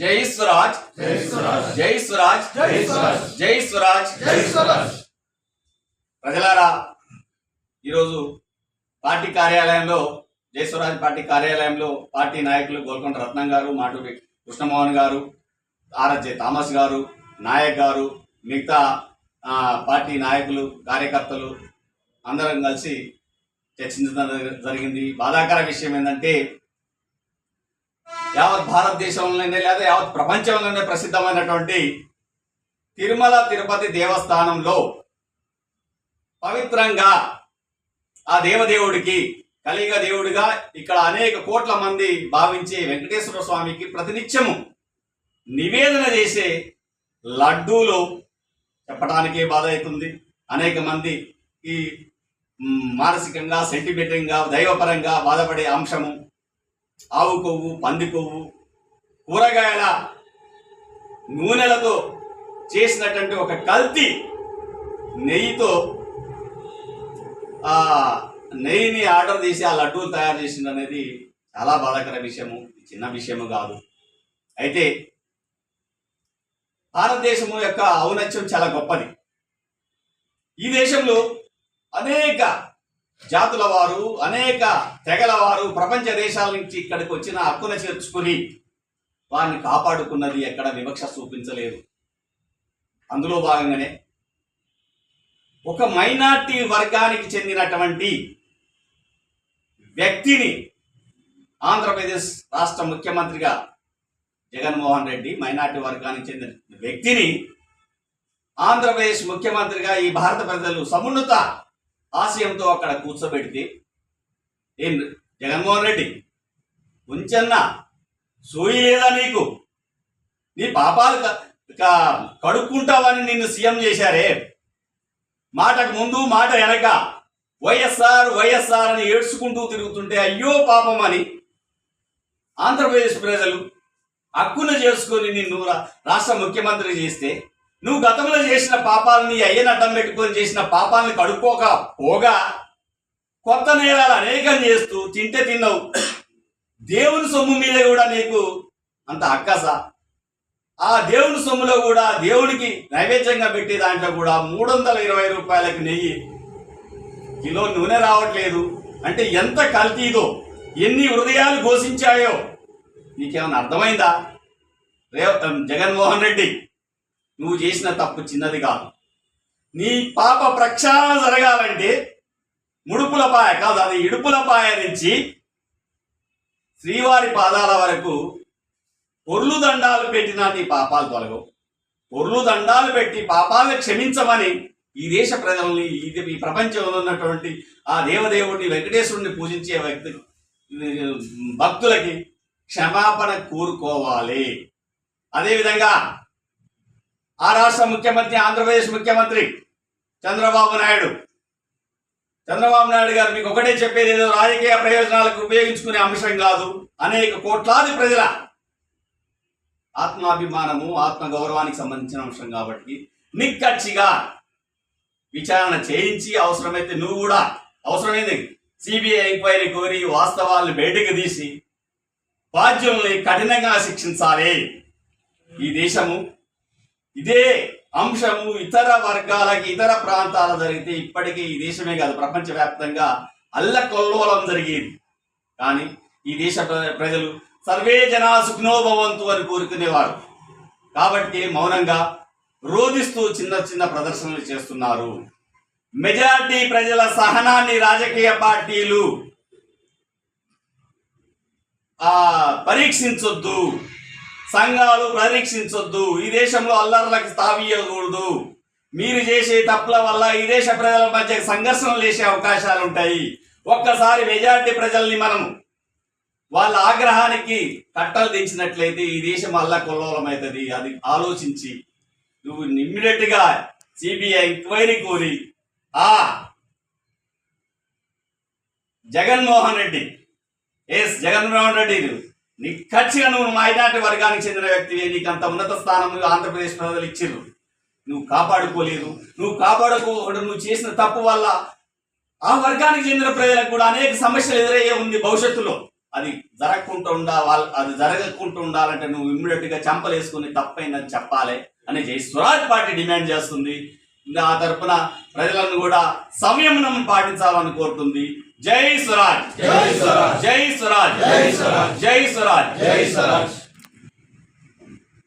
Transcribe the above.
జై స్వరాజ్. జై స్వరాజ్. జై స్వరాజ్. జై స్వరాజ్. జై స్వరాజ్. జై స్వరాజ్. ప్రజలారా ఈరోజు పార్టీ కార్యాలయంలో జై స్వరాజ్ పార్టీ కార్యాలయంలో పార్టీ నాయకులు గోల్కొండ రత్నం గారు మాటూరి కృష్ణమోహన్ గారు ఆర్ఎస్జే థామస్ గారు నాయక్ గారు మిగతా పార్టీ నాయకులు కార్యకర్తలు అందరం కలిసి చర్చించడం జరిగింది. బాధాకర విషయం ఏంటంటే యావత్ భారతదేశంలోనే లేదా యావత్ ప్రపంచంలోనే ప్రసిద్ధమైనటువంటి తిరుమల తిరుపతి దేవస్థానంలో పవిత్రంగా ఆ దేవదేవుడికి కలిగ దేవుడిగా ఇక్కడ అనేక కోట్ల మంది భావించే వెంకటేశ్వర స్వామికి ప్రతినిత్యము నివేదన చేసే లడ్డూలు చెప్పడానికే బాధ అవుతుంది అనేక మంది ఈ మానసికంగా సెంటిమెంటంగా దైవపరంగా బాధపడే అంశము ఆవు కొవ్వు పంది కొవ్వు కూరగాయల నూనెలతో చేసినటువంటి ఒక కల్తీ నెయ్యితో ఆ నెయ్యిని ఆర్డర్ చేసి ఆ లడ్డూలు తయారు చేసింది అనేది చాలా బాధాకర విషయము చిన్న విషయము కాదు. అయితే భారతదేశము యొక్క ఔన్నత్యం చాలా గొప్పది. ఈ దేశంలో అనేక జాతుల వారు అనేక తెగల వారు ప్రపంచ దేశాల నుంచి ఇక్కడికి వచ్చిన హక్కున చేర్చుకుని వారిని కాపాడుకున్నది ఎక్కడ వివక్ష చూపించలేదు. అందులో భాగంగానే ఒక మైనార్టీ వర్గానికి చెందినటువంటి వ్యక్తిని ఆంధ్రప్రదేశ్ రాష్ట్ర ముఖ్యమంత్రిగా జగన్మోహన్ రెడ్డి మైనార్టీ వర్గానికి చెందిన వ్యక్తిని ఆంధ్రప్రదేశ్ ముఖ్యమంత్రిగా ఈ భారత ప్రజలు సమున్నత ఆశయంతో అక్కడ కూర్చోబెడితే ఏం జగన్మోహన్ రెడ్డి ఉంచన్న సోయి లేదా నీకు? నీ పాపాలు కడుక్కుంటావని నిన్ను సీఎం చేశారే. మాటకు ముందు మాట వెనక. వైఎస్ఆర్ వైఎస్ఆర్ అని ఏడ్చుకుంటూ తిరుగుతుంటే అయ్యో పాపం అని ఆంధ్రప్రదేశ్ ప్రజలు హక్కును చేసుకొని నిన్ను రా- రాష్ట్ర ముఖ్యమంత్రి చేస్తే నువ్వు గతంలో చేసిన పాపాలని అయ్యని అడ్డం పెట్టుకొని చేసిన పాపాలని కడుక్కోక పోగా కొత్త నేరాలు అనేకం చేస్తూ తింటే తిన్నావు. దేవుని సొమ్ము మీద కూడా నీకు అంత అక్కస ఆ దేవుని సొమ్ములో కూడా దేవునికి నైవేద్యంగా పెట్టే దాంట్లో కూడా మూడు వందల ఇరవై రూపాయలకు నెయ్యి. కిలో నూనె రావట్లేదు. అంటే ఎంత కల్తీదో ఎన్ని హృదయాలు ఘోషించాయో నీకేమైనా అర్థమైందా? రేవ జగన్మోహన్ రెడ్డి నువ్వు చేసిన తప్పు చిన్నది కాదు. నీ పాప ప్రక్షాళన జరగాలంటే ముడుపుల పాయ కాదు అది ఇడుపుల పాయ నుంచి శ్రీవారి పాదాల వరకు పొర్లు దండాలు పెట్టిన నీ పాపాలు తొలగవు. పొర్లు దండాలు పెట్టి పాపాలను క్షమించమని ఈ దేశ ప్రజల్ని ఇది ఈ ప్రపంచంలో ఉన్నటువంటి ఆ దేవదేవుడిని వెంకటేశ్వరుని పూజించే వ్యక్తి భక్తులకి క్షమాపణ కోరుకోవాలి. అదేవిధంగా ఆ రాష్ట్ర ముఖ్యమంత్రి ఆంధ్రప్రదేశ్ ముఖ్యమంత్రి చంద్రబాబు నాయుడు. చంద్రబాబు నాయుడు గారు మీకు ఒకటే చెప్పేది ఏదో రాజకీయ ప్రయోజనాలకు ఉపయోగించుకునే అంశం కాదు. అనేక కోట్లాది ప్రజల ఆత్మాభిమానము ఆత్మ గౌరవానికి సంబంధించిన అంశం కాబట్టి నిక్కచ్చిగా విచారణ చేయించి అవసరమైతే నువ్వు కూడా అవసరమైంది సిబిఐ ఎంక్వైరీ కోరి వాస్తవాలను బయటకు తీసి బాధ్యుల్ని కఠినంగా శిక్షించాలి. ఈ దేశము ఇదే అంశము ఇతర వర్గాలకి ఇతర ప్రాంతాల జరిగితే ఇప్పటికీ ఈ దేశమే కాదు ప్రపంచవ్యాప్తంగా అల్లకొల్లోలం జరిగేది. కానీ ఈ దేశ ప్రజలు సర్వే జనా సుఖ్నోభవంతు అని కోరుకునేవారు. కాబట్టి మౌనంగా రోధిస్తూ చిన్న చిన్న ప్రదర్శనలు చేస్తున్నారు. మెజార్టీ ప్రజల సహనాన్ని రాజకీయ పార్టీలు పరీక్షించొద్దు. సంఘాలు పరిరక్షించొద్దు ఈ దేశంలో అల్లర్లకు తావీయకూడదు మీరు చేసే తప్పుల వల్ల ఈ దేశ ప్రజల మధ్య సంఘర్షణలు చేసే అవకాశాలు ఉంటాయి. ఒక్కసారి మెజారిటీ ప్రజల్ని మనం వాళ్ళ ఆగ్రహానికి కట్టలు దించినట్లయితే ఈ దేశం అల్ల కొల్లోలమవుతుంది అది ఆలోచించి నువ్వు ఇమ్మీడియట్గా సిబిఐ ఎంక్వైరీ కోరి ఆ జగన్మోహన్ రెడ్డి ఎస్ జగన్మోహన్ రెడ్డి నీకు ఖచ్చితంగా నువ్వు మైనార్టీ వర్గానికి చెందిన వ్యక్తి నీకు అంత ఉన్నత స్థానం ఆంధ్రప్రదేశ్ ప్రజలు ఇచ్చారు నువ్వు కాపాడుకోలేదు. నువ్వు కాపాడుకో నువ్వు చేసిన తప్పు వల్ల ఆ వర్గానికి చెందిన ప్రజలకు కూడా అనేక సమస్యలు ఎదురయ్యే ఉంది భవిష్యత్తులో. అది జరగకుండా ఉండా వాళ్ళు అది జరగకుండా ఉండాలంటే నువ్వు ఇమ్మీడియట్గా చంపలేసుకుని తప్పైందని చెప్పాలి అని జై స్వరాజ్ పార్టీ డిమాండ్ చేస్తుంది. ఆ తరఫున ప్రజలను కూడా సంయమనం పాటించాలని కోరుతుంది. जय स्वराज। जय स्वराज। जय स्वराज। जय स्वराज। जय स्वराज। जय स्वराज।